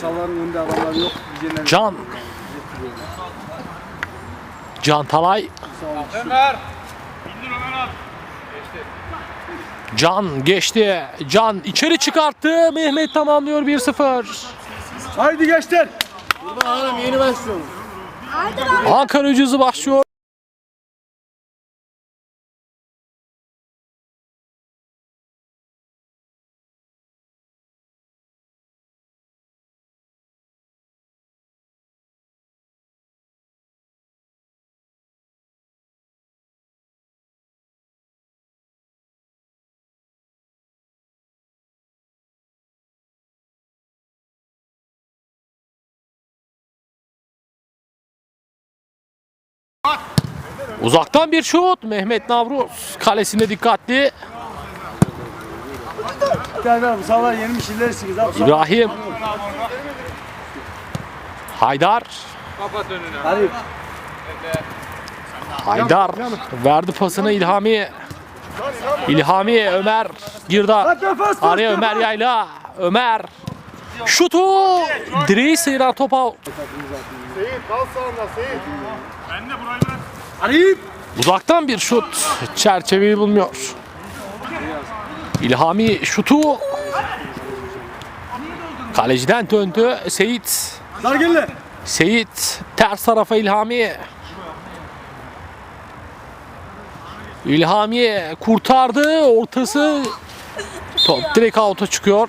Salların önünde adamlar yok. Can. Can Talay. Ömer. İndir Ömer at. Can geçti. Can içeri çıkarttı. Mehmet tamamlıyor 1-0. Haydi gençler. Ankara Gücü başlıyor. Uzaktan bir şut. Mehmet Navruz kalesinde dikkatli. Yenilmiş. Abi, İbrahim. Haydar. Kapat önünü. Hadi. Haydar verdi pasını İlhami. İlhami Ömer defans. Araya Ömer Yayla. Ömer. Şutu. Direği sıyıran top out. Ben de burayı. Uzaktan bir şut. Çerçeveyi bulmuyor. İlhami şutu. Kaleciden döndü. Seyit. Seyit ters tarafa İlhami. İlhami kurtardı. Ortası top direkt out'a çıkıyor.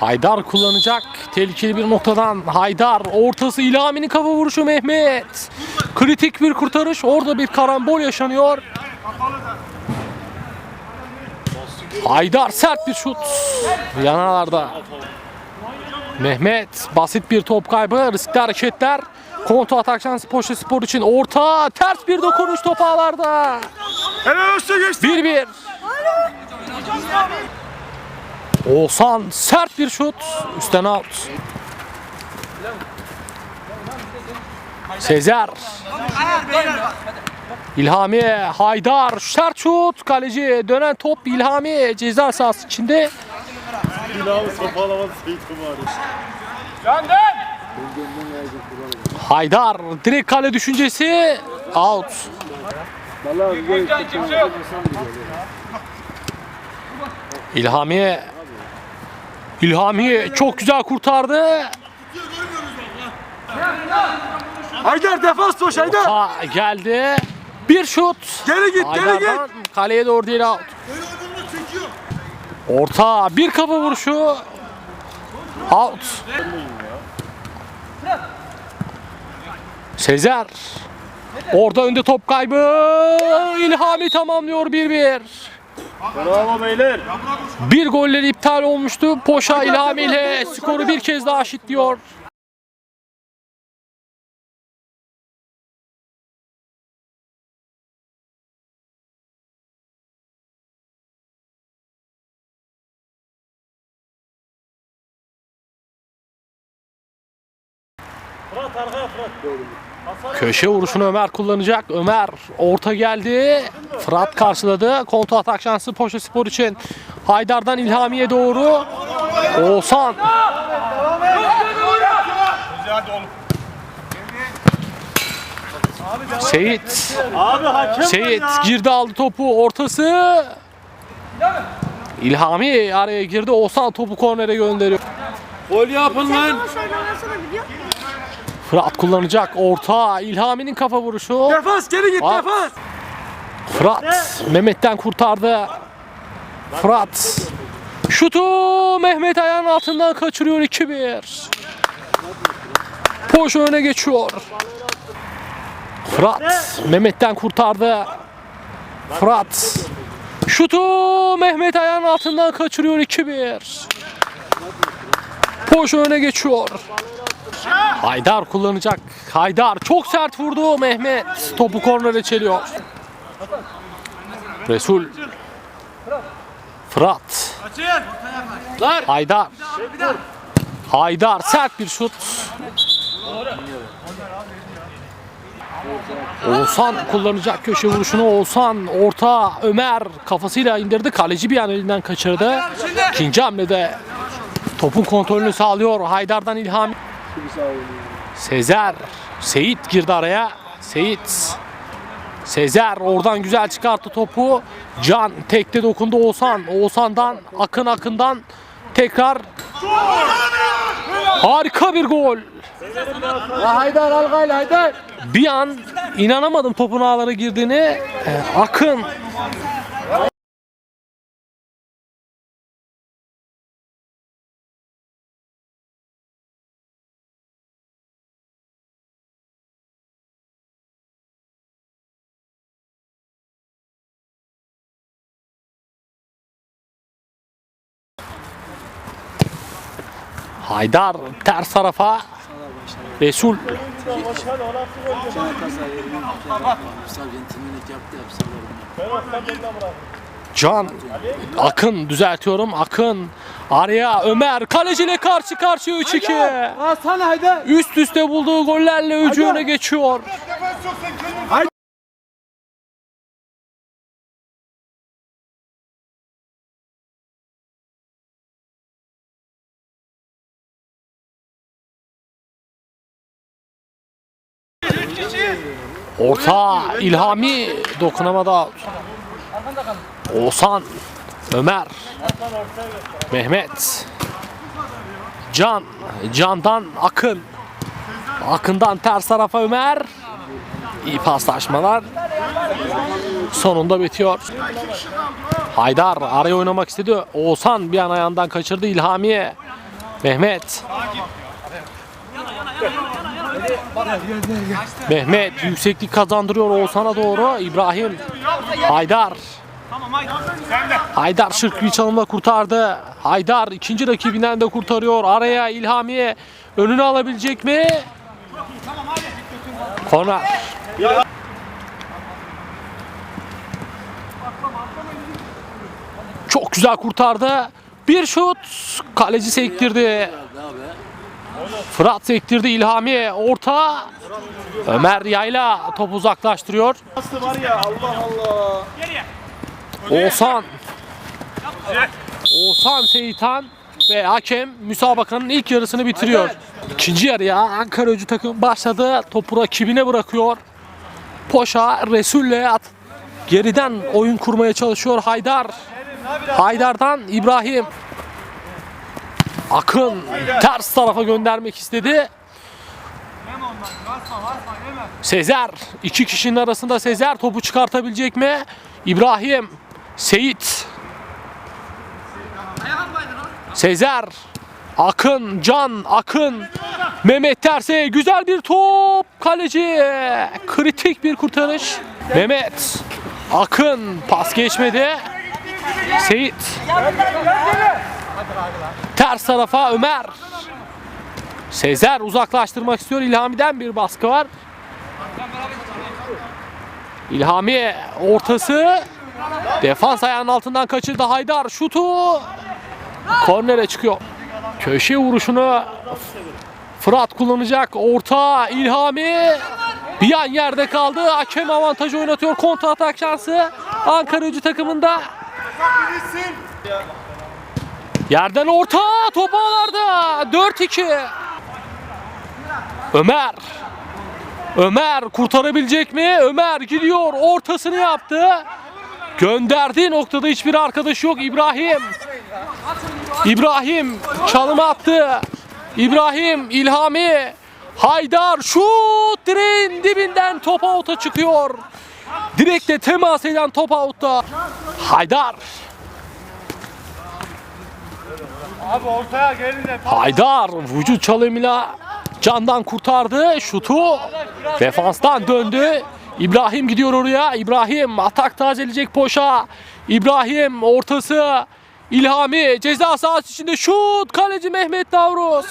Haydar kullanacak. Tehlikeli bir noktadan Haydar. Ortası İlhami'nin kafa vuruşu Mehmet. Kritik bir kurtarış. Orada bir karambol yaşanıyor. Haydar sert bir şut. Yanalarda. Mehmet basit bir top kaybı, riskli hareketler. Kontra atak şansı Poşe Spor için orta ters bir dokunuş top ağlarda. Helal olsun gençler. 1-1. Oğuzhan sert bir şut. Üstten out. Sezer. İlhami Haydar sert şut kaleci dönen top İlhami ceza sahası içinde. Haydar direkt kale düşüncesi out. İlhami İlhami çok güzel kurtardı. Haydar defans boş Haydar. Ha geldi. Bir şut. Geri git geri git. Kaleye doğru değil out. Orta bir kafa vuruşu. Out. Sezer. Orada önde top kaybı. İlhami tamamlıyor 1-1. Bravo beyler. Bir golleri iptal olmuştu. Poşa İlhami ile skoru bir kez daha eşitliyor. Köşe vuruşunu Ömer kullanacak. Ömer orta geldi. Fırat karşıladı. Kontra atak şansı Poşa Spor için. Haydar'dan İlhami'ye doğru. Oğuzhan. Seyit. Abi hakem Seyit girdi aldı topu. Ortası. İlhami araya girdi. Oğuzhan topu kornere gönderiyor. Gol yapın lan. Fırat kullanacak. Orta. İlhami'nin kafa vuruşu. Defans geri git Al. defans. Fırat Mehmet'ten kurtardı. Fırat. Şutu Mehmet ayağının altından kaçırıyor 2-1. Poş öne geçiyor. Fırat Mehmet'ten kurtardı. Fırat. Şutu Mehmet ayağının altından kaçırıyor 2-1. Poş öne geçiyor. Haydar kullanacak. Haydar çok sert vurdu Mehmet. Topu kornere çeliyor. Resul. Fırat. Haydar. Haydar sert bir şut. Oğuzhan kullanacak köşe vuruşunu. Oğuzhan orta Ömer kafasıyla indirdi. Kaleci bir an elinden kaçırdı. İkinci hamlede Topun kontrolünü sağlıyor. Haydar'dan İlhami. Sezer. Seyit girdi araya. Seyit. Sezer oradan güzel çıkarttı topu. Can tekte dokundu Oğuzhan. Oğuzhan'dan Akın Akın'dan tekrar harika bir gol. Haydar al gayl Haydar. Bir an inanamadım topun ağlara girdiğini. Ee, Akın Haydar ters tarafa. Resul. Can Akın düzeltiyorum Akın. Araya Ömer kaleciyle karşı karşıya 3-2 Hasan Haydar. üst üste bulduğu gollerle öcü öne geçiyor Orta İlhami dokunamadı. Oğuzhan, Ömer, Mehmet, Can, Can'dan Akın, Akın'dan ters tarafa Ömer. İyi paslaşmalar. Sonunda bitiyor. Haydar araya oynamak istedi. Oğuzhan bir an ayağından kaçırdı İlhami'ye. Mehmet. Mehmet yükseklik kazandırıyor Oğuzhan'a doğru. İbrahim. Haydar. Haydar şırk bir çalımla kurtardı. Haydar ikinci rakibinden de kurtarıyor. Araya İlhamiye önünü alabilecek mi? Korner. Çok güzel kurtardı. Bir şut. Kaleci sektirdi. Fırat sektirdi İlhami. Orta. Ömer Yayla top uzaklaştırıyor. Nasıl var ya Allah Allah. Oğuzhan. Oğuzhan Seyitan ve hakem müsabakanın ilk yarısını bitiriyor. İkinci yarıya Ankara Gücü takım başladı. Topu rakibine bırakıyor. Poşa Resul'le at. Geriden oyun kurmaya çalışıyor Haydar. Haydar'dan İbrahim. Akın ters tarafa göndermek istedi. Sezer. iki kişinin arasında Sezer topu çıkartabilecek mi? İbrahim. Seyit. Sezer. Akın, Can, Akın. Mehmet Terse güzel bir top. Kaleci. Kritik bir kurtarış. Mehmet. Akın pas geçmedi. Seyit. Ters tarafa Ömer. Sezer uzaklaştırmak istiyor. İlhami'den bir baskı var. İlhami ortası. Defans ayağının altından kaçırdı Haydar. Şutu. Kornere çıkıyor. Köşe vuruşunu Fırat kullanacak. Orta İlhami. Bir an yerde kaldı. Hakem avantajı oynatıyor. Kontra atak şansı. Ankara gücü takımında. Yerden orta top ağlarda. 4-2. Ömer. Ömer kurtarabilecek mi? Ömer gidiyor. Ortasını yaptı. Gönderdiği noktada hiçbir arkadaş yok. İbrahim. İbrahim çalım attı. İbrahim İlhami. Haydar şut direğin dibinden top out'a çıkıyor. Direkte temas eden top out'ta. Haydar. Abi ortaya gelin de. Haydar vücut çalımıyla candan kurtardı. Şutu defanstan döndü. İbrahim gidiyor oraya. İbrahim atak tazeleyecek Poşa. İbrahim ortası. İlhami ceza sahası içinde şut. Kaleci Mehmet Davruz.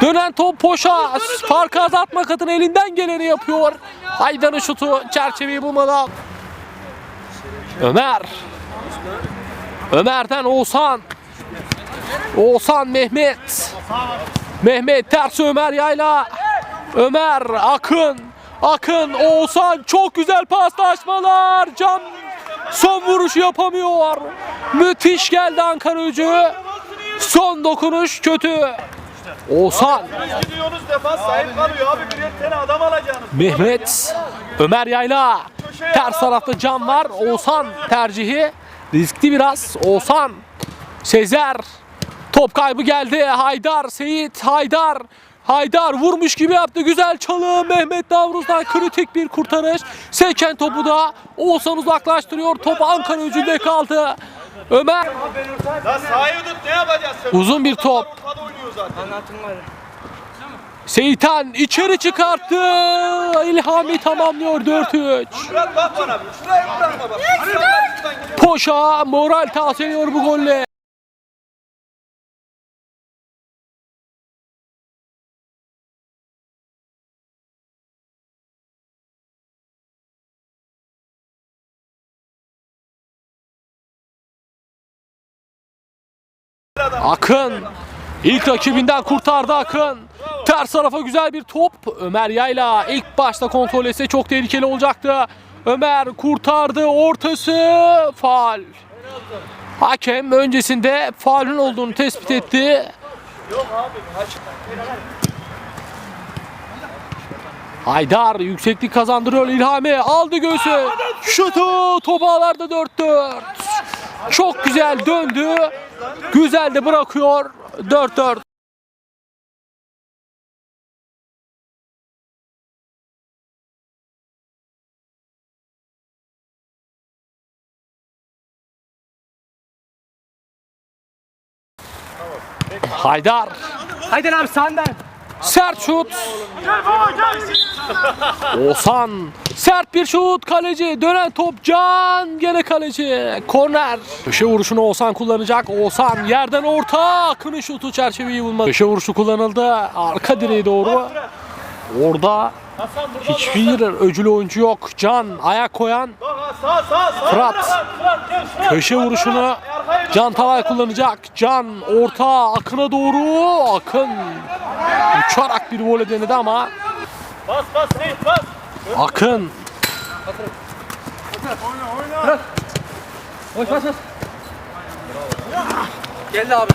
Dönen top Poşa. Farkı azaltmak adına elinden geleni yapıyor. Haydar'ın şutu çerçeveyi bulmadan. Ömer. Ömer'den Oğuzhan. Oğuzhan Mehmet. Mehmet ters Ömer yayla. Ömer Akın. Akın Oğuzhan çok güzel paslaşmalar. Can son vuruşu yapamıyor. Müthiş geldi Ankara gücü. Son dokunuş kötü. Oğuzhan. Mehmet, Ömer Yayla. Ters tarafta Can var. Oğuzhan tercihi. Riskli biraz. Oğuzhan, Sezer. Top kaybı geldi. Haydar, Seyit, Haydar. Haydar vurmuş gibi yaptı. Güzel çalım. Mehmet Navruz'dan kritik bir kurtarış. Seken topu da Oğuzhan uzaklaştırıyor. Top Ankara ucunda kaldı. Ömer Lan sahayı tut ne yapacağız sen? uzun bir top. Ortada oynuyor zaten. Seyitan içeri çıkarttı. İlhami tamamlıyor 4-3. Murat bak bana bir. Şuraya bırakma bak. Şuraya şuradan gidiyor. Poşa moral tazeliyor bu golle. Akın ilk rakibinden kurtardı Akın. Ters tarafa güzel bir top. Ömer Yayla ilk başta kontrol etse çok tehlikeli olacaktı. Ömer kurtardı ortası faal. Hakem öncesinde faulün olduğunu tespit etti. Haydar yükseklik kazandırıyor İlhami aldı göğsü. Şutu top ağlarda 4-4. Çok güzel döndü. Güzel de bırakıyor. 4-4. Haydar. Haydar abi senden. Sert şut. Oğuzhan. Sert bir şut. Kaleci. Dönen top. Can. Gene kaleci. Korner. Köşe vuruşunu Oğuzhan kullanacak. Oğuzhan yerden orta. Akın'ın şutu çerçeveyi bulmadı. Köşe vuruşu kullanıldı. Arka direğe doğru. Orada hiçbir öcülü oyuncu yok. Can ayak koyan. Fırat. Köşe vuruşunu Can Talay kullanacak. Can orta Akın'a doğru. Akın uçarak bir voley denedi ama Bas bas Seyit bas. Akın Geldi abi.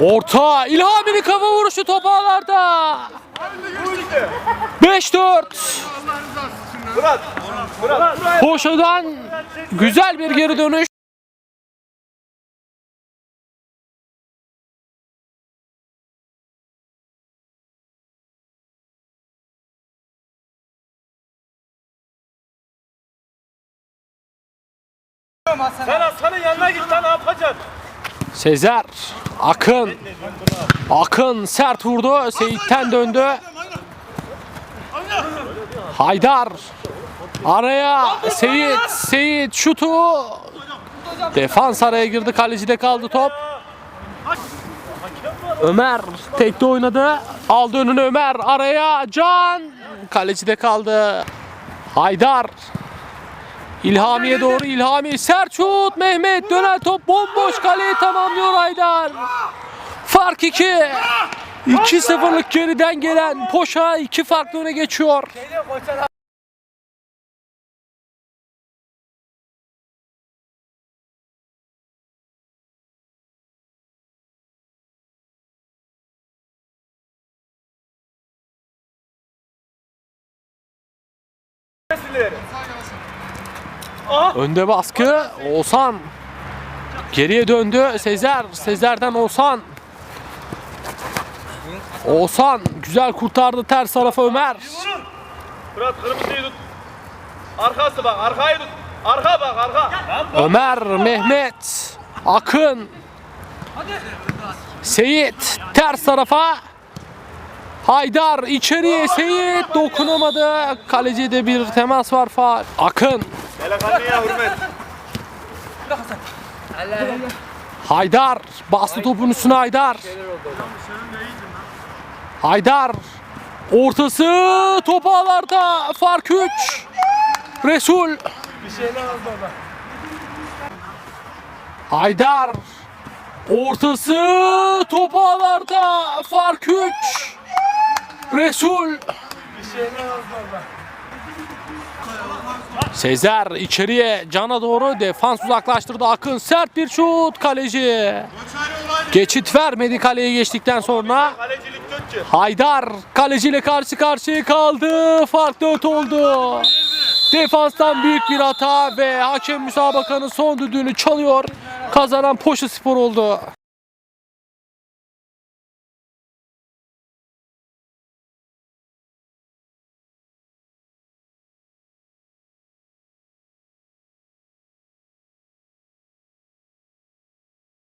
orta İlhami'nin kafa vuruşu top ağlarda. 5-4 Murat. Murat. Murat. Poşadan güzel bir geri dönüş. Sen Hasan'ın yanına git lan ne yapacaksın? Sezer, Akın, Akın sert vurdu. Seyit'ten döndü. Haydar araya Seyit, Seyit şutu. Defans araya girdi. Kalecide kaldı top. Ömer tekte oynadı. Aldı önüne Ömer araya Can. Kalecide kaldı. Haydar İlhami'ye doğru İlhami sert şut Mehmet dönen top bomboş kaleyi tamamlıyor Haydar. Fark 2. 2-0'lık geriden gelen Poşa iki farklı öne geçiyor. Önde baskı Oğuzhan. Geriye döndü Sezer. Sezer'den Oğuzhan. Oğuzhan güzel kurtardı ters tarafa Ömer. Murat kırmızıyı tut. Arkası bak arkayı tut. Arka bak arka. Ömer, Mehmet, Akın, Seyit ters tarafa. Haydar içeriye Seyit dokunamadı. Kalecide bir temas var. Akın, Delikanlıya hürmet. Haydar bastı topun üstüne Haydar. Haydar ortası top ağlarda fark 3. Resul. Haydar ortası top ağlarda fark 3. Resul. Sezer içeriye cana doğru defans uzaklaştırdı. Akın sert bir şut kaleci. Geçit vermedi kaleye geçtikten sonra. Haydar kaleciyle karşı karşıya kaldı. Fark 4 oldu. Defanstan büyük bir hata ve hakem müsabakanın son düdüğünü çalıyor. Kazanan Poşa Spor oldu.